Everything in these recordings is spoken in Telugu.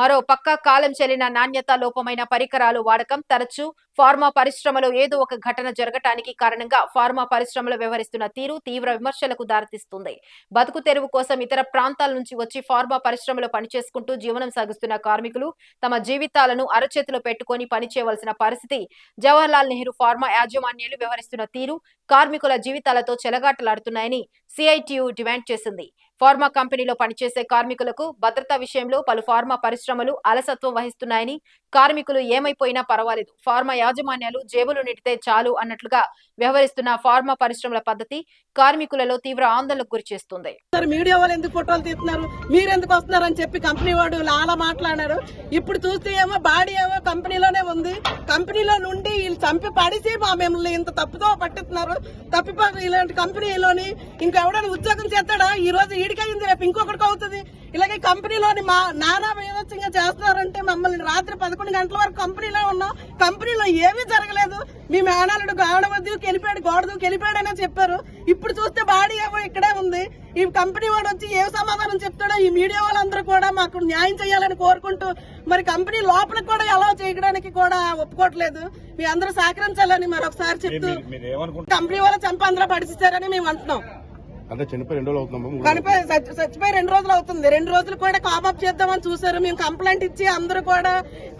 మరో పక్క కాలం చెల్లిన నాణ్యత లోపమైన పరికరాలు వాడకం తరచూ ఫార్మా పరిశ్రమలో ఏదో ఒక ఘటన జరగటానికి కారణంగా ఫార్మా పరిశ్రమలో వ్యవహరిస్తున్న తీరు తీవ్ర విమర్శలకు దారితీస్తుంది. బతుకు తెరువు కోసం ఇతర ప్రాంతాల నుంచి వచ్చి ఫార్మా పరిశ్రమలో పనిచేసుకుంటూ జీవనం సాగిస్తున్న కార్మికులు తమ జీవితాలను అరచేతిలో పెట్టుకొని పనిచేయవలసిన పరిస్థితి జవహర్లాల్ నెహ్రూ ఫార్మా యాజమాన్యాలు వ్యవహరిస్తున్న తీరు కార్మికుల జీవితాలతో చెలగాటలాడుతున్నాయని సిఐటియు డిమాండ్ చేసింది. ఫార్మా కంపెనీలో పనిచేసే కార్మికులకు భద్రతా విషయంలో పలు ఫార్మా పరిశ్రమలు అలసత్వం వహిస్తున్నాయని కార్మికులు ఏమైపోయినా పర్వాలేదు. ఫార్మా యాజమాన్యాలు జేబులు నిండితే చాలు అన్నట్లుగా వ్యవహరిస్తున్న ఫార్మా పరిశ్రమల పద్ధతి కార్మికులలో తీవ్ర ఆందోళనకు గురి చేస్తుంది. మీడియా వాళ్ళు ఎందుకు ఫోటోలు తీస్తున్నారు? మీరు ఎందుకు వస్తున్నారు అని చెప్పి కంపెనీ వాడు లాలా మాట్లాడారు ఇప్పుడు చూస్తే ఏమో బాడీ ఏమో కంపెనీలోనే ఉంది. కంపెనీలో నుండి వీళ్ళు చంపి పడిసి మా మిమ్మల్ని ఇంత తప్పుతో పట్టిస్తున్నారు. తప్పిపో ఇలాంటి కంపెనీలోని ఇంకెవడైనా ఉద్యోగం చేస్తాడా? ఈ రోజు ఈడికైంది రేపు ఇంకొకటికి అవుతుంది ఇలాగే కంపెనీలోని మా నానా వివచ్చంగా చేస్తున్నారంటే మమ్మల్ని రాత్రి పదకొండు గంటల వరకు కంపెనీలో ఉన్నాం. కంపెనీలో ఏమీ జరగలేదు. మీ మేనాలుడు గోడ వద్దకు వెళ్ళిపోయాడు గోడ దూకి వెళ్ళిపోయాడనే చెప్పారు. ఇప్పుడు చూస్తే బాడీ ఏమో ఇక్కడే ఉంది. ఈ కంపెనీ వాడు వచ్చి ఏ సమాధానం చెప్తాడో ఈ మీడియా వాళ్ళందరూ కూడా మాకు న్యాయం చేయాలని కోరుకుంటూ మరి కంపెనీ లోపలికి కూడా ఎలా చేయడానికి కూడా ఒప్పుకోవట్లేదు. మీ అందరూ సహకరించాలని మరొకసారి చెప్తూ కంపెనీ వాళ్ళ చంప అందరూ పడిస్తారని మేము అంటున్నాం. అంటే చనిపోయి రెండు రోజులు అవుతుందమ్మా చచ్చిపోయి రెండు రోజులు అవుతుంది. రెండు రోజులు కూడా కాపప్ చేద్దామని చూసారు మేము కంప్లైంట్ ఇచ్చి అందరూ కూడా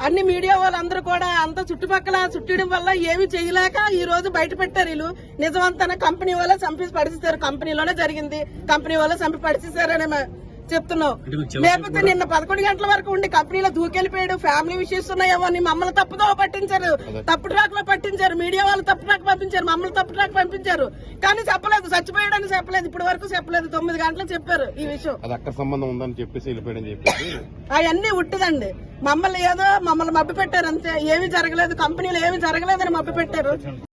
అన్ని మీడియా వాళ్ళందరూ కూడా అంత చుట్టుపక్కల చుట్టడం వల్ల ఏమి చేయలేక ఈ రోజు బయట పెట్టారు వీళ్ళు. నిజమంతా కంపెనీ వాళ్ళే చంపి పడిచేశారు కంపెనీలోనే జరిగింది. కంపెనీ వాళ్ళే చంపి పడిచేశారని మే- చెప్తున్నాం లేకపోతే నిన్న పదకొండు గంటల వరకు ఉండి కంపెనీలో దూకెళ్ళిపోయాడు ఫ్యామిలీ విషయస్ ఉన్నాయేమో అని మమ్మల్ని తప్పుదో పట్టించారు. తప్పు ట్రాక్లో పట్టించారు మీడియా వాళ్ళు తప్పు ట్రాక్ పంపించారు మమ్మల్ని తప్పు ట్రాక్ పంపించారు. కానీ చెప్పలేదు చచ్చిపోయాడని చెప్పలేదు ఇప్పటి వరకు చెప్పలేదు తొమ్మిది గంటలకు చెప్పారు ఈ విషయం. అక్కడ సంబంధం ఉందని చెప్పేసి వెళ్ళిపోయాడని చెప్పేసి. అవన్నీ ఉట్టిదండి. మమ్మల్ని ఏదో మమ్మల్ని మబ్బి పెట్టారు అంతే. ఏమీ జరగలేదు కంపెనీలో ఏమీ జరగలేదని మబ్బి పెట్టారు.